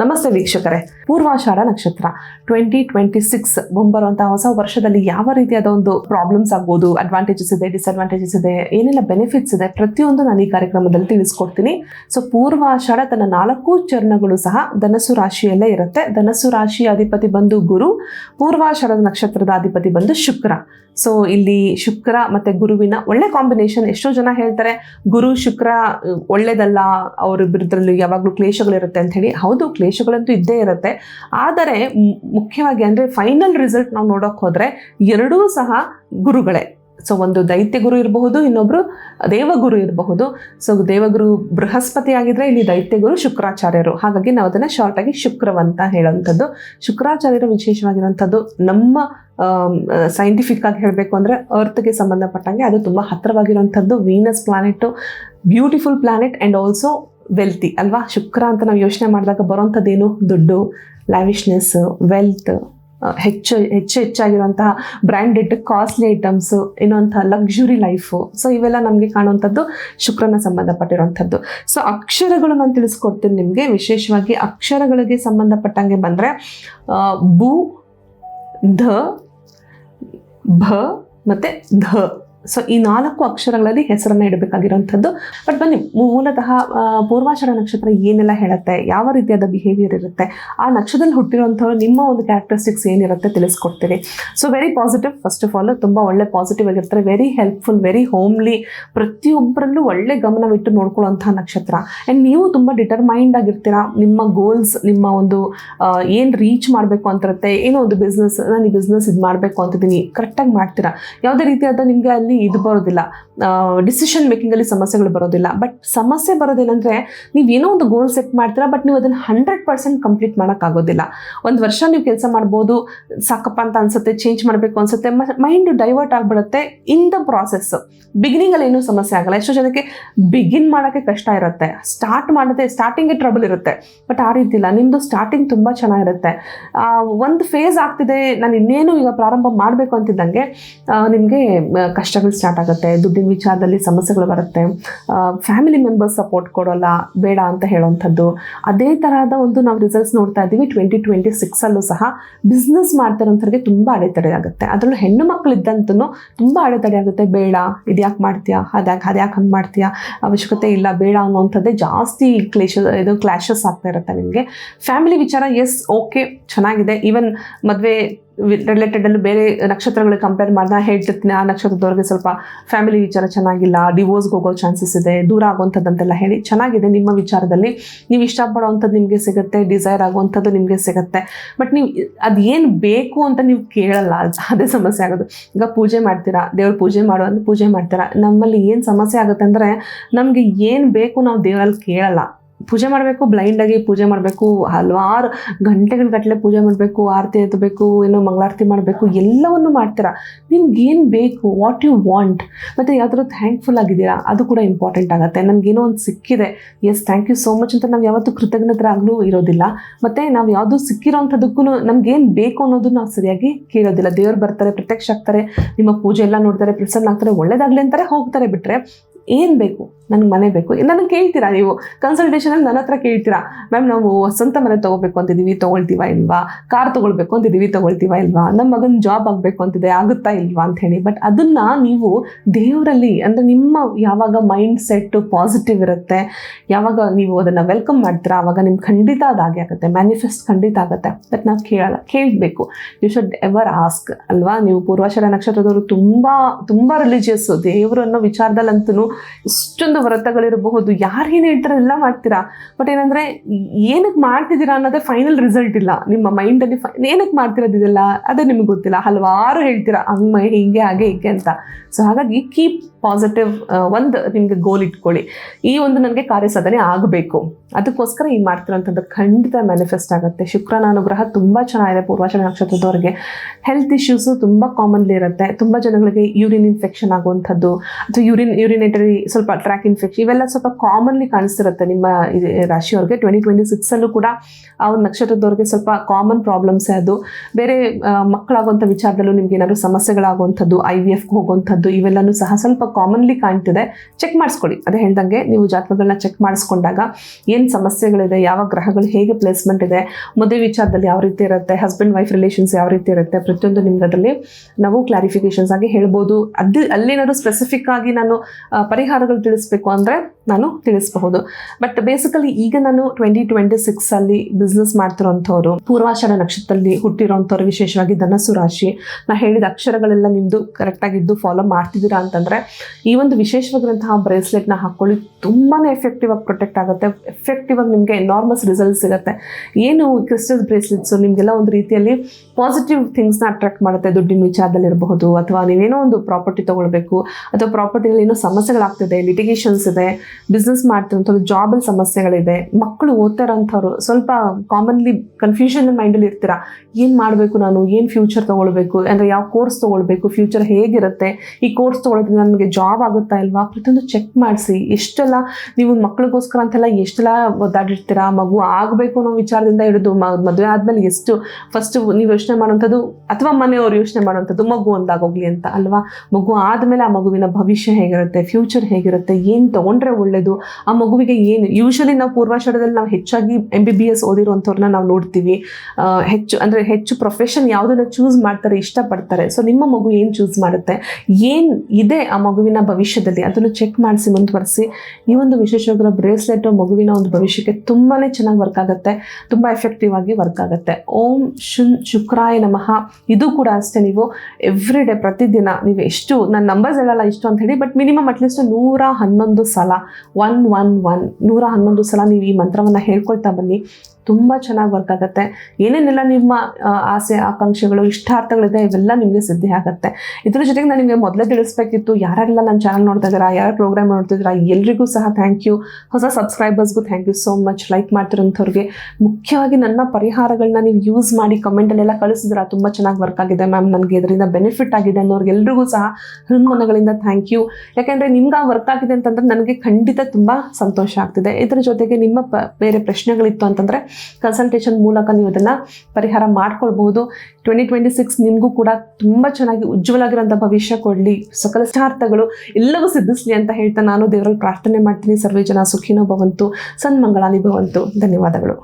ನಮಸ್ತೆ ವೀಕ್ಷಕರೇ. ಪೂರ್ವಾಷಾಢ ನಕ್ಷತ್ರ ಟ್ವೆಂಟಿ ಟ್ವೆಂಟಿ ಸಿಕ್ಸ್ ಮುಂಬರುವಂತಹ ಹೊಸ ವರ್ಷದಲ್ಲಿ ಯಾವ ರೀತಿಯಾದ ಒಂದು ಪ್ರಾಬ್ಲಮ್ಸ್ ಆಗ್ಬೋದು ಅಡ್ವಾಂಟೇಜಸ್ ಇದೆ ಡಿಸ್ಅಡ್ವಾಂಟೇಜಸ್ ಇದೆ, ಏನೆಲ್ಲ ಬೆನಿಫಿಟ್ಸ್ ಇದೆ ಪ್ರತಿಯೊಂದು ನಾನು ಈ ಕಾರ್ಯಕ್ರಮದಲ್ಲಿ ತಿಳಿಸ್ಕೊಡ್ತೀನಿ. ಸೊ ಪೂರ್ವಾಷಾಢ ತನ್ನ ನಾಲ್ಕು ಚರಣಗಳು ಸಹ ಧನಸ್ಸು ರಾಶಿಯಲ್ಲೇ ಇರುತ್ತೆ. ಧನಸ್ಸು ರಾಶಿಯ ಅಧಿಪತಿ ಬಂದು ಗುರು, ಪೂರ್ವಾಷಾಢದ ನಕ್ಷತ್ರದ ಅಧಿಪತಿ ಬಂದು ಶುಕ್ರ. ಸೊ ಇಲ್ಲಿ ಶುಕ್ರ ಮತ್ತೆ ಗುರುವಿನ ಒಳ್ಳೆ ಕಾಂಬಿನೇಷನ್ ಎಷ್ಟೋ ಜನ ಹೇಳ್ತಾರೆ, ಗುರು ಶುಕ್ರ ಒಳ್ಳೇದಲ್ಲ ಒಳ್ಳೇದಲ್ಲ ಅವರಿಬ್ಬರದ್ರಲ್ಲಿ ಯಾವಾಗಲೂ ಕ್ಲೇಶಗಳಿರುತ್ತೆ ಅಂತ ಹೇಳಿ. ಹೌದು ಕ್ಲೇಶಗಳಂತೂ ಇದ್ದೇ ಇರುತ್ತೆ. ಆದರೆ ಮುಖ್ಯವಾಗಿ ಅಂದರೆ ಫೈನಲ್ ರಿಸಲ್ಟ್ ನಾವು ನೋಡೋಕೆ ಹೋದರೆ ಎರಡೂ ಸಹ ಗುರುಗಳೇ. ಸೊ ಒಂದು ದೈತ್ಯ ಗುರು ಇರಬಹುದು ಇನ್ನೊಬ್ಬರು ದೇವಗುರು ಇರಬಹುದು. ಸೊ ದೇವಗುರು ಬೃಹಸ್ಪತಿ ಆಗಿದ್ರೆ ಇಲ್ಲಿ ದೈತ್ಯ ಗುರು ಶುಕ್ರಾಚಾರ್ಯರು. ಹಾಗಾಗಿ ನಾವು ಅದನ್ನು ಶಾರ್ಟಾಗಿ ಶುಕ್ರವಂತ ಹೇಳುವಂಥದ್ದು. ಶುಕ್ರಾಚಾರ್ಯರು ವಿಶೇಷವಾಗಿರುವಂಥದ್ದು ನಮ್ಮ ಸೈಂಟಿಫಿಕ್ ಆಗಿ ಹೇಳಬೇಕು ಅಂದರೆ ಅರ್ತ್ಗೆ ಸಂಬಂಧಪಟ್ಟಂಗೆ ಅದು ತುಂಬ ಹತ್ತಿರವಾಗಿರುವಂಥದ್ದು. Venus planet beautiful planet and also wealthy ಅಲ್ವಾ? ಶುಕ್ರ ಅಂತ ನಾವು ಯೋಚನೆ ಮಾಡಿದಾಗ ಬರೋಂಥದ್ದೇನು? ದುಡ್ಡು ಲ್ಯಾವಿಶ್ನೆಸ್ ವೆಲ್ತ್ ಹೆಚ್ಚು ಹೆಚ್ಚು ಹೆಚ್ಚಾಗಿರುವಂತಹ ಬ್ರ್ಯಾಂಡೆಡ್ ಕಾಸ್ಟ್ಲಿ ಐಟಮ್ಸು ಇನ್ನೊಂಥ ಲಕ್ಸುರಿ ಲೈಫು ಸೊ ಇವೆಲ್ಲ ನಮಗೆ ಕಾಣುವಂಥದ್ದು ಶುಕ್ರನ ಸಂಬಂಧಪಟ್ಟಿರುವಂಥದ್ದು. ಸೊ ಅಕ್ಷರಗಳು ನಾನು ತಿಳಿಸ್ಕೊಡ್ತೀನಿ ನಿಮಗೆ. ವಿಶೇಷವಾಗಿ ಅಕ್ಷರಗಳಿಗೆ ಸಂಬಂಧಪಟ್ಟಂಗೆ ಬಂದರೆ ಬು ಧ, ಭ ಮತ್ತು ಧ. ಸೊ ಈ ನಾಲ್ಕು ಅಕ್ಷರಗಳಲ್ಲಿ ಹೆಸರನ್ನು ಇಡಬೇಕಾಗಿರುವಂಥದ್ದು. ಬಟ್ ಬನ್ನಿ ಮೂಲತಃ ಪೂರ್ವಾಚರ ನಕ್ಷತ್ರ ಏನೆಲ್ಲ ಹೇಳುತ್ತೆ? ಯಾವ ರೀತಿಯಾದ ಬಿಹೇವಿಯರ್ ಇರುತ್ತೆ? ಆ ನಕ್ಷತ್ರದಲ್ಲಿ ಹುಟ್ಟಿರುವಂಥವ್ರು ನಿಮ್ಮ ಒಂದು ಕ್ಯಾರೆಕ್ಟರಿಸ್ಟಿಕ್ಸ್ ಏನಿರುತ್ತೆ ತಿಳಿಸ್ಕೊಡ್ತೀರಿ so very positive first of all ತುಂಬ ಒಳ್ಳೆ ಪಾಸಿಟಿವ್ ಆಗಿರ್ತಾರೆ. ವೆರಿ ಹೆಲ್ಪ್ಫುಲ್ ವೆರಿ ಹೋಮ್ಲಿ ಪ್ರತಿಯೊಬ್ಬರಲ್ಲೂ ಒಳ್ಳೆ ಗಮನವಿಟ್ಟು ನೋಡ್ಕೊಳ್ಳುವಂತಹ ನಕ್ಷತ್ರ. ಆ್ಯಂಡ್ ನೀವು ತುಂಬ ಡಿಟರ್ಮೈಂಡ್ ಆಗಿರ್ತೀರಾ. ನಿಮ್ಮ ಗೋಲ್ಸ್ ನಿಮ್ಮ ಒಂದು ಏನು ರೀಚ್ ಮಾಡಬೇಕು ಅಂತಿರುತ್ತೆ. ಏನೋ ಒಂದು ಬಿಸ್ನೆಸ್ ನಾನು ಈ ಬಿಸ್ನೆಸ್ ಇದು ಮಾಡಬೇಕು ಅಂತಿದ್ದೀನಿ ಕರೆಕ್ಟಾಗಿ ಮಾಡ್ತೀರಾ. ಯಾವುದೇ ರೀತಿಯಾದ ನಿಮಗೆ ಅಲ್ಲಿ ಇದು ಬರೋದಿಲ್ಲ. ಡಿಸಿಷನ್ ಮೇಕಿಂಗಲ್ಲಿ ಸಮಸ್ಯೆಗಳು ಬರೋದಿಲ್ಲ. ಬಟ್ ಸಮಸ್ಯೆ ಬರೋದೇನಂದರೆ ನೀವು ಏನೋ ಒಂದು ಗೋಲ್ ಸೆಟ್ ಮಾಡ್ತೀರಾ ಬಟ್ ನೀವು ಅದನ್ನು ಹಂಡ್ರೆಡ್ ಪರ್ಸೆಂಟ್ ಕಂಪ್ಲೀಟ್ ಮಾಡೋಕ್ಕಾಗೋದಿಲ್ಲ ಒಂದು ವರ್ಷ ನೀವು ಕೆಲಸ ಮಾಡ್ಬೋದು, ಸಾಕಪ್ಪ ಅಂತ ಅನ್ಸುತ್ತೆ ಚೇಂಜ್ ಮಾಡಬೇಕು ಅನ್ಸುತ್ತೆ ಮೈಂಡ್ ಡೈವರ್ಟ್ ಆಗಿಬಿಡುತ್ತೆ ಇನ್ ದ ಪ್ರಾಸೆಸ್ ಬಿಗಿನಿಂಗಲ್ಲಿ ಏನೂ ಸಮಸ್ಯೆ ಆಗಲ್ಲ. ಎಷ್ಟೋ ಜನಕ್ಕೆ ಬಿಗಿನ್ ಮಾಡೋಕ್ಕೆ ಕಷ್ಟ ಇರುತ್ತೆ. ಸ್ಟಾರ್ಟ್ ಮಾಡೋದೇ ಸ್ಟಾರ್ಟಿಂಗ್ಗೆ ಟ್ರಬಲ್ ಇರುತ್ತೆ. ಬಟ್ ಆ ರೀತಿ ಇಲ್ಲ. ನಿಮ್ಮದು ಸ್ಟಾರ್ಟಿಂಗ್ ತುಂಬ ಚೆನ್ನಾಗಿರುತ್ತೆ. ಒಂದು ಫೇಸ್ ಆಗ್ತಿದೆ. ನಾನು ಇನ್ನೇನು ಈಗ ಪ್ರಾರಂಭ ಮಾಡಬೇಕು ಅಂತಿದ್ದಂಗೆ ನಿಮಗೆ ಕಷ್ಟಗಳು ಸ್ಟಾರ್ಟ್ ಆಗುತ್ತೆ, ದುಡ್ಡಿನ ವಿಚಾರದಲ್ಲಿ ಸಮಸ್ಯೆಗಳು ಬರುತ್ತೆ ಫ್ಯಾಮಿಲಿ ಮೆಂಬರ್ಸ್ ಸಪೋರ್ಟ್ ಕೊಡೋಲ್ಲ, ಬೇಡ ಅಂತ ಹೇಳೋವಂಥದ್ದು ಅದೇ ತರಹದ ಒಂದು ನಾವು ರಿಸಲ್ಟ್ಸ್ ನೋಡ್ತಾ ಇದ್ದೀವಿ ಟ್ವೆಂಟಿ ಟ್ವೆಂಟಿ ಸಿಕ್ಸಲ್ಲೂ ಸಹ ಬಿಸ್ನೆಸ್ ಮಾಡ್ತಿರೋಂಥವ್ರಿಗೆ ತುಂಬ ಅಡೆತಡೆ ಆಗುತ್ತೆ. ಅದರಲ್ಲೂ ಹೆಣ್ಣು ಮಕ್ಕಳು ಇದ್ದಂತೂ ತುಂಬ ಅಡೆತಡೆ ಆಗುತ್ತೆ. ಬೇಡ ಇದು ಯಾಕೆ ಮಾಡ್ತೀಯಾ? ಅದ್ಯಾಕೆ ಅದ್ಯಾಕೆ ಹಂಗೆ ಮಾಡ್ತೀಯಾ? ಅವಶ್ಯಕತೆ ಇಲ್ಲ, ಬೇಡ ಅನ್ನೋವಂಥದ್ದೇ ಜಾಸ್ತಿ ಕ್ಲೇಶ ಇದು ಕ್ಲಾಶಸ್ ಆಗ್ತಾ ಇರುತ್ತೆ ನಿಮಗೆ. ಫ್ಯಾಮಿಲಿ ವಿಚಾರ ಎಸ್ ಓಕೆ ಚೆನ್ನಾಗಿದೆ. ಈವನ್ ಮದುವೆ ರಿಲೇಟೆಡಲ್ಲೂ ಬೇರೆ ನಕ್ಷತ್ರಗಳಿಗೆ ಕಂಪೇರ್ ಮಾಡಿದ ಹೇಳ್ತಿರ್ತೀನಿ, ಆ ನಕ್ಷತ್ರದವ್ರಿಗೆ ಸ್ವಲ್ಪ ಫ್ಯಾಮಿಲಿ ವಿಚಾರ ಚೆನ್ನಾಗಿಲ್ಲ ಡಿವೋರ್ಸ್ಗೆ ಹೋಗೋ ಚಾನ್ಸಸ್ ಇದೆ, ದೂರ ಆಗುವಂಥದ್ದಂತೆಲ್ಲ ಹೇಳಿ ಚೆನ್ನಾಗಿದೆ ನಿಮ್ಮ ವಿಚಾರದಲ್ಲಿ. ನೀವು ಇಷ್ಟಪಡೋವಂಥದ್ದು ನಿಮಗೆ ಸಿಗುತ್ತೆ ಡಿಸೈರ್ ಆಗುವಂಥದ್ದು ನಿಮಗೆ ಸಿಗುತ್ತೆ. ಬಟ್ ನೀವು ಅದು ಏನು ಬೇಕು ಅಂತ ನೀವು ಕೇಳಲ್ಲ, ಅದ್- ಸಮಸ್ಯೆ ಆಗೋದು. ಈಗ ಪೂಜೆ ಮಾಡ್ತೀರಾ, ದೇವ್ರ ಪೂಜೆ ಮಾಡೋ ಪೂಜೆ ಮಾಡ್ತೀರಾ, ನಮ್ಮಲ್ಲಿ ಏನು ಸಮಸ್ಯೆ ಆಗುತ್ತೆ ಅಂದರೆ ನಮಗೆ ಏನು ಬೇಕು ನಾವು ದೇವರಲ್ಲಿ ಕೇಳಲ್ಲ. ಪೂಜೆ ಮಾಡಬೇಕು ಬ್ಲೈಂಡಾಗಿ ಪೂಜೆ ಮಾಡಬೇಕು, ಹಲವಾರು ಗಂಟೆಗಳ ಗಟ್ಟಲೆ ಪೂಜೆ ಮಾಡಬೇಕು, ಆರತಿ ಎತ್ತಬೇಕು ಏನೋ ಮಂಗಳಾರತಿ ಮಾಡಬೇಕು, ಎಲ್ಲವನ್ನು ಮಾಡ್ತೀರಾ? ನಿಮ್ಗೇನು ಬೇಕು? ವಾಟ್ ಯು ವಾಂಟ್ ಮತ್ತು ಯಾವ್ದಾದ್ರು ಥ್ಯಾಂಕ್ಫುಲ್ ಆಗಿದ್ದೀರಾ? ಅದು ಕೂಡ ಇಂಪಾರ್ಟೆಂಟ್ ಆಗುತ್ತೆ. ನನಗೇನೋ ಒಂದು ಸಿಕ್ಕಿದೆ. Yes thank you so much ಅಂತ ನಾವು ಯಾವತ್ತೂ ಕೃತಜ್ಞತರಾಗಲೂ ಇರೋದಿಲ್ಲ. ಮತ್ತು ನಾವು ಯಾವುದು ಸಿಕ್ಕಿರೋಂಥದ್ದಕ್ಕೂ ನಮ್ಗೇನು ಬೇಕು ಅನ್ನೋದು ನಾವು ಸರಿಯಾಗಿ ಕೇಳೋದಿಲ್ಲ. ದೇವ್ರು ಬರ್ತಾರೆ, ಪ್ರತ್ಯಕ್ಷ ಆಗ್ತಾರೆ, ನಿಮ್ಮ ಪೂಜೆ ಎಲ್ಲ ನೋಡ್ತಾರೆ, ಪ್ರಸನ್ನ ಆಗ್ತಾರೆ, ಒಳ್ಳೇದಾಗಲಿ ಅಂತಾರೆ, ಹೋಗ್ತಾರೆ ಬಿಟ್ಟರೆ ಏನು ಬೇಕು? ನನಗೆ ಮನೆ ಬೇಕು. ನನಗೆ ಕೇಳ್ತೀರಾ ನೀವು? ಕನ್ಸಲ್ಟೇಷನಲ್ಲಿ ನನ್ನ ಹತ್ರ ಕೇಳ್ತೀರಾ? ಮ್ಯಾಮ್ ನಾವು ಸ್ವಂತ ಮನೆ ತೊಗೋಬೇಕು ಅಂತಿದ್ದೀವಿ ತೊಗೊಳ್ತೀವಾ ಇಲ್ವಾ? ಕಾರ್ ತೊಗೊಳ್ಬೇಕು ಅಂತಿದ್ದೀವಿ ತೊಗೊಳ್ತೀವಾ ಇಲ್ವಾ? ನಮ್ಮ ಮಗನ ಜಾಬ್ ಆಗಬೇಕು ಅಂತಿದೆ, ಆಗುತ್ತಾ ಇಲ್ವಾ ಅಂತ ಹೇಳಿ. ಬಟ್ ಅದನ್ನು ನೀವು ದೇವರಲ್ಲಿ, ಅಂದರೆ ನಿಮ್ಮ ಯಾವಾಗ ಮೈಂಡ್ ಸೆಟ್ಟು ಪಾಸಿಟಿವ್ ಇರುತ್ತೆ, ಯಾವಾಗ ನೀವು ಅದನ್ನು ವೆಲ್ಕಮ್ ಮಾಡ್ತೀರಾ ಆವಾಗ ನಿಮ್ಗೆ ಖಂಡಿತ ಅದಾಗೆ ಆಗುತ್ತೆ ಮ್ಯಾನಿಫೆಸ್ಟ್ ಖಂಡಿತ ಆಗುತ್ತೆ. ಬಟ್ ನಾವು ಕೇಳಲ್ಲ, ಕೇಳಬೇಕು. ಯು ಶುಡ್ ಎವರ್ ಆಸ್ಕ್ ಅಲ್ವಾ? ನೀವು ಪೂರ್ವಾಶರ ನಕ್ಷತ್ರದವರು ತುಂಬ ತುಂಬ ರಿಲಿಜಿಯಸ್ಸು ದೇವರು ಅನ್ನೋ ವಿಚಾರದಲ್ಲಂತೂ ಇಷ್ಟೊಂದು ವ್ರತಗಳಿರಬಹುದು ಯಾರು ಏನು ಹೇಳ್ತಾರೆ ಎಲ್ಲ ಮಾಡ್ತೀರಾ? ಬಟ್ ಏನಂದರೆ ಏನಕ್ಕೆ ಮಾಡ್ತಿದ್ದೀರಾ ಅನ್ನೋದೇ ಫೈನಲ್ ರಿಸಲ್ಟ್ ಇಲ್ಲ. ನಿಮ್ಮ ಮೈಂಡಲ್ಲಿ ಫೈ ಏನಕ್ಕೆ ಮಾಡ್ತಿರೋದಿದೆಲ್ಲ ಅದೇ ನಿಮಗೆ ಗೊತ್ತಿಲ್ಲ. ಹಲವಾರು ಹೇಳ್ತೀರಾ, ಹಂಗೆ ಹೀಗೆ, ಹಾಗೆ, ಹೀಗೆ ಅಂತ. ಸೊ ಹಾಗಾಗಿ ಕೀಪ್ ಪಾಸಿಟಿವ್ ಒಂದು ನಿಮಗೆ ಗೋಲ್ ಇಟ್ಕೊಳ್ಳಿ. ಈ ಒಂದು ನನಗೆ ಕಾರ್ಯಸಾಧನೆ ಆಗಬೇಕು. ಅದಕ್ಕೋಸ್ಕರ ಈ ಮಾಡ್ತಿರೋಂಥದ್ದು ಖಂಡಿತ ಮ್ಯಾನಿಫೆಸ್ಟ್ ಆಗುತ್ತೆ. ಶುಕ್ರನ ಅನುಗ್ರಹ ತುಂಬ ಚೆನ್ನಾಗಿದೆ ಪೂರ್ವಾಚನ ನಕ್ಷತ್ರದವರಿಗೆ. ಹೆಲ್ತ್ ಇಶ್ಯೂಸು ತುಂಬ ಕಾಮನ್ಲಿ ಇರುತ್ತೆ. ತುಂಬ ಜನಗಳಿಗೆ ಯೂರಿನ್ ಇನ್ಫೆಕ್ಷನ್ ಆಗುವಂಥದ್ದು, ಅಥವಾ ಯೂರಿನ್ ಯೂರಿನೇಟರಿ ಸ್ವಲ್ಪ ಟ್ರ್ಯಾಕ್ ಇನ್ಫೆಕ್ಷನ್ ಇವೆಲ್ಲ ಸ್ವಲ್ಪ ಕಾಮನ್ಲಿ ಕಾಣಿಸ್ತಿರುತ್ತೆ ನಿಮ್ಮ ರಾಶಿಯವ್ರಿಗೆ. ಟ್ವೆಂಟಿ ಟ್ವೆಂಟಿ ಸಿಕ್ಸಲ್ಲೂ ಕೂಡ ಆ ಒಂದು ನಕ್ಷತ್ರದವ್ರಿಗೆ ಸ್ವಲ್ಪ ಕಾಮನ್ ಪ್ರಾಬ್ಲಮ್ಸೇ ಅದು. ಬೇರೆ ಮಕ್ಕಳಾಗುವಂಥ ವಿಚಾರದಲ್ಲೂ ನಿಮ್ಗೆ ಏನಾದರೂ ಸಮಸ್ಯೆಗಳಾಗುವಂಥದ್ದು ಐ ವಿ ಎಫ್ಗೆ ಹೋಗುವಂಥದ್ದು, ಇವೆಲ್ಲನೂ ಸಹ ಸ್ವಲ್ಪ ಕಾಮನ್ಲಿ ಕಾಣ್ತಿದೆ. ಚೆಕ್ ಮಾಡಿಸ್ಕೊಳ್ಳಿ. ಅದೇ ಹೇಳ್ದಂಗೆ ನೀವು ಜಾತಕಗಳನ್ನ ಚೆಕ್ ಮಾಡಿಸ್ಕೊಂಡಾಗ ಏನು ಸಮಸ್ಯೆಗಳಿದೆ, ಯಾವ ಗ್ರಹಗಳು, ಹೇಗೆ ಪ್ಲೇಸ್ಮೆಂಟ್ ಇದೆ, ಮದುವೆ ವಿಚಾರದಲ್ಲಿ ಯಾವ ರೀತಿ ಇರುತ್ತೆ ಹಸ್ಬೆಂಡ್ ವೈಫ್ ರಿಲೇಷನ್ಸ್ ಯಾವ ರೀತಿ ಇರುತ್ತೆ, ಪ್ರತಿಯೊಂದು ನಿಮ್ಗೆ ಅದರಲ್ಲಿ ನಾವು ಕ್ಲಾರಿಫಿಕೇಶನ್ಸ್ ಆಗಿ ಹೇಳ್ಬೋದು. ಅದು, ಅಲ್ಲೇನಾದ್ರು ಸ್ಪೆಸಿಫಿಕ್ ಆಗಿ ನಾನು ಪರಿಹಾರಗಳು ತಿಳಿಸ್ಬೇಕು ಅಂದರೆ ನಾನು ತಿಳಿಸಬಹುದು. ಬಟ್ ಬೇಸಿಕಲಿ ಈಗ ನಾನು ಟ್ವೆಂಟಿ ಟ್ವೆಂಟಿ ಸಿಕ್ಸ್ ಅಲ್ಲಿ ಬಿಸ್ನೆಸ್ ಮಾಡ್ತಿರೋಂಥವ್ರು, ಪೂರ್ವಾಷಾಢ ನಕ್ಷತ್ರದಲ್ಲಿ ಹುಟ್ಟಿರೋಂಥವ್ರು ವಿಶೇಷವಾಗಿ ಧನಸ್ಸು ರಾಶಿ, ನಾ ಹೇಳಿದ ಅಕ್ಷರಗಳೆಲ್ಲ ನಿಮ್ಮದು ಕರೆಕ್ಟಾಗಿದ್ದು ಫಾಲೋ ಮಾಡ್ತಿದ್ದೀರಾ ಅಂತಂದರೆ ಈ ಒಂದು ವಿಶೇಷವಾಗಿರುವಂತಹ ಬ್ರೇಸ್ಲೆಟ್ನ ಹಾಕ್ಕೊಳ್ಳಿ ತುಂಬಾ ಎಫೆಕ್ಟಿವ್ ಆಗಿ ಪ್ರೊಟೆಕ್ಟ್ ಆಗುತ್ತೆ ಎಫೆಕ್ಟಿವ್ ಆಗಿ ನಿಮಗೆ ಎನಾರ್ಮಸ್ ರಿಸಲ್ಟ್ ಸಿಗುತ್ತೆ. ಏನು ಕ್ರಿಸ್ಟಲ್ ಬ್ರೇಸ್ಲೆಟ್ಸು ನಿಮಗೆಲ್ಲ ಒಂದು ರೀತಿಯಲ್ಲಿ ಪಾಸಿಟಿವ್ ಥಿಂಗ್ಸ್ನ ಅಟ್ರಾಕ್ಟ್ ಮಾಡುತ್ತೆ, ದುಡ್ಡಿನ ವಿಚಾರದಲ್ಲಿ ಇರಬಹುದು ಅಥವಾ ನೀವೇನೋ ಒಂದು ಪ್ರಾಪರ್ಟಿ ತೊಗೊಳ್ಬೇಕು, ಅಥವಾ ಪ್ರಾಪರ್ಟಿಯಲ್ಲಿ ಏನೋ ಸಮಸ್ಯೆಗಳಾಗ್ತಿದೆ ಲಿಟಿಗೇಷನ್ಸ್ ಇದೆ ಬಿಸ್ನೆಸ್ ಮಾಡ್ತಿರೋಂಥವ್ರು ಜಾಬಲ್ಲಿ ಸಮಸ್ಯೆಗಳಿದೆ, ಮಕ್ಕಳು ಓದ್ತಾ ಇರೋಂಥವ್ರು ಸ್ವಲ್ಪ ಕಾಮನ್ಲಿ ಕನ್ಫ್ಯೂಷನ್ ಮೈಂಡಲ್ಲಿ ಇರ್ತೀರಾ? ಏನು ಮಾಡಬೇಕು ನಾನು? ಏನು ಫ್ಯೂಚರ್ ತೊಗೊಳ್ಬೇಕು? ಅಂದರೆ ಯಾವ ಕೋರ್ಸ್ ತೊಗೊಳ್ಬೇಕು? ಫ್ಯೂಚರ್ ಹೇಗಿರುತ್ತೆ? ಈ ಕೋರ್ಸ್ ತೊಗೊಳೋದ್ರಿಂದ ನನಗೆ ಜಾಬ್ ಆಗುತ್ತಾ ಇಲ್ವಾ? ಪ್ರತಿಯೊಂದು ಚೆಕ್ ಮಾಡಿಸಿ. ಎಷ್ಟೆಲ್ಲ ನೀವು ಮಕ್ಕಳಿಗೋಸ್ಕರ ಅಂತೆಲ್ಲ ಎಷ್ಟೆಲ್ಲ ಒದ್ದಾಡಿರ್ತೀರಾ? ಮಗು ಆಗಬೇಕು ಅನ್ನೋ ವಿಚಾರದಿಂದ ಹಿಡಿದು ಮದುವೆ ಆದಮೇಲೆ ಎಷ್ಟು? ಫಸ್ಟ್ ನೀವು ಯೋಚನೆ ಮಾಡುವಂಥದ್ದು ಅಥವಾ ಮನೆಯವರು ಯೋಚನೆ ಮಾಡುವಂಥದ್ದು ಮಗು ಒಂದಾಗೋಗ್ಲಿ ಅಂತ ಅಲ್ವಾ? ಮಗು ಆದಮೇಲೆ ಆ ಮಗುವಿನ ಭವಿಷ್ಯ ಹೇಗಿರುತ್ತೆ ಫ್ಯೂಚರ್ ಹೇಗಿರುತ್ತೆ, ಏನು ತೊಗೊಂಡ್ರೆ ಒಳ್ಳೆಯದು ಆ ಮಗುವಿಗೆ ಏನು? ಯೂಶಲಿ ನಾವು ಪೂರ್ವಾಷಾಢದಲ್ಲಿ ನಾವು ಹೆಚ್ಚಾಗಿ ಎಂ ಬಿ ಬಿ ಎಸ್ ಓದಿರುವಂಥವ್ರನ್ನ ನಾವು ನೋಡ್ತೀವಿ. ಹೆಚ್ಚು, ಅಂದರೆ ಹೆಚ್ಚು ಪ್ರೊಫೆಷನ್ ಯಾವುದನ್ನ ಚೂಸ್ ಮಾಡ್ತಾರೆ, ಇಷ್ಟಪಡ್ತಾರೆ. ಸೊ ನಿಮ್ಮ ಮಗು ಏನು ಚೂಸ್ ಮಾಡುತ್ತೆ? ಏನು ಇದೆ ಆ ಮಗುವಿನ ಭವಿಷ್ಯದಲ್ಲಿ? ಅದನ್ನು ಚೆಕ್ ಮಾಡಿಸಿ, ಮುಂದುವರಿಸಿ. ಈ ಒಂದು ವಿಶೇಷಗಳ ಬ್ರೇಸ್ಲೆಟ್ ಮಗುವಿನ ಒಂದು ಭವಿಷ್ಯಕ್ಕೆ ತುಂಬಾ ಚೆನ್ನಾಗಿ ವರ್ಕ್ ಆಗುತ್ತೆ. ತುಂಬ ಎಫೆಕ್ಟಿವ್ ಆಗಿ ವರ್ಕ್ ಆಗುತ್ತೆ. ಓಂ ಶುನ್ ಶುಕ್ರಾಯ ನಮಃ. ಇದು ಕೂಡ ಅಷ್ಟೇ ನೀವು ಎವ್ರಿ ಡೇ ಪ್ರತಿದಿನ ನೀವು ಎಷ್ಟು ನನ್ನ ನಂಬರ್ಸ್ ಹೇಳಲ್ಲ ಇಷ್ಟು ಅಂತ ಹೇಳಿ ಬಟ್ ಮಿನಿಮಮ್ ಅಟ್ಲೀಸ್ಟ್ ನೂರ ಹನ್ನೊಂದು ಸಲ ಒನ್ ಒನ್ ಒನ್ ನೂರ ಹನ್ನೊಂದು ಸಲ ನೀವು ಈ ಮಂತ್ರವನ್ನು ಹೇಳ್ಕೊಳ್ತಾ ಬನ್ನಿ. ತುಂಬ ಚೆನ್ನಾಗಿ ವರ್ಕ್ ಆಗುತ್ತೆ. ಏನೇನೆಲ್ಲ ನಿಮ್ಮ ಆಸೆ, ಆಕಾಂಕ್ಷೆಗಳು, ಇಷ್ಟಾರ್ಥಗಳಿದೆ, ಇವೆಲ್ಲ ನಿಮಗೆ ಸಿದ್ಧಿ ಆಗುತ್ತೆ. ಇದ್ರ ಜೊತೆಗೆ ನಾನು ನಿಮಗೆ ಮೊದಲೇ ತಿಳಿಸ್ಬೇಕಿತ್ತು, ಯಾರೆಲ್ಲ ನನ್ನ ಚಾನಲ್ ನೋಡ್ತಾ ಇದ್ದೀರಾ, ಯಾರು ಪ್ರೋಗ್ರಾಮ್ ನೋಡ್ತಿದ್ದೀರಾ, ಎಲ್ರಿಗೂ ಸಹ ಥ್ಯಾಂಕ್ ಯು ಹೊಸ ಸಬ್ಸ್ಕ್ರೈಬರ್ಸ್ಗೂ thank you so much like ಮಾಡ್ತಿರೋಂಥವ್ರಿಗೆ. ಮುಖ್ಯವಾಗಿ ನನ್ನ ಪರಿಹಾರಗಳನ್ನ ನೀವು ಯೂಸ್ ಮಾಡಿ ಕಮೆಂಟಲ್ಲೆಲ್ಲ ಕಳಿಸಿದ್ರ ತುಂಬ ಚೆನ್ನಾಗಿ ವರ್ಕ್ ಆಗಿದೆ ಮ್ಯಾಮ್ ನನಗೆ ಇದರಿಂದ ಬೆನಿಫಿಟ್ ಆಗಿದೆ ಅನ್ನೋರಿಗೆಲ್ರಿಗೂ ಸಹ ಹೃನ್ಮನಗಳಿಂದ ಥ್ಯಾಂಕ್ ಯು ಯಾಕೆಂದರೆ ನಿಮ್ಗೆ ವರ್ಕ್ ಆಗಿದೆ ಅಂತಂದ್ರೆ ನನಗೆ ಖಂಡಿತ ತುಂಬ ಸಂತೋಷ ಆಗ್ತಿದೆ. ಇದರ ಜೊತೆಗೆ ನಿಮ್ಮ ಪ, ಬೇರೆ ಪ್ರಶ್ನೆಗಳಿತ್ತು ಅಂತಂದರೆ ಕನ್ಸಲ್ಟೇಷನ್ ಮೂಲಕ ನೀವು ಅದನ್ನು ಪರಿಹಾರ ಮಾಡ್ಕೊಳ್ಬಹುದು. ಟ್ವೆಂಟಿ ಟ್ವೆಂಟಿ ಸಿಕ್ಸ್ ನಿಮಗೂ ಕೂಡ ತುಂಬ ಚೆನ್ನಾಗಿ ಉಜ್ವಲಾಗಿರೋಂಥ ಭವಿಷ್ಯ ಕೊಡಲಿ. ಸಕಲ ಸ್ಟಾರ್ಥಗಳು ಎಲ್ಲವೂ ಸಿದ್ಧಿಸಲಿ ಅಂತ ಹೇಳ್ತಾ ನಾನು ದೇವರಲ್ಲಿ ಪ್ರಾರ್ಥನೆ ಮಾಡ್ತೀನಿ. ಸರ್ವೇ ಜನ ಸುಖಿನೋ ಭವಂತು. ಸನ್ಮಂಗಳಾನಿ ಭವಂತು. ಧನ್ಯವಾದಗಳು.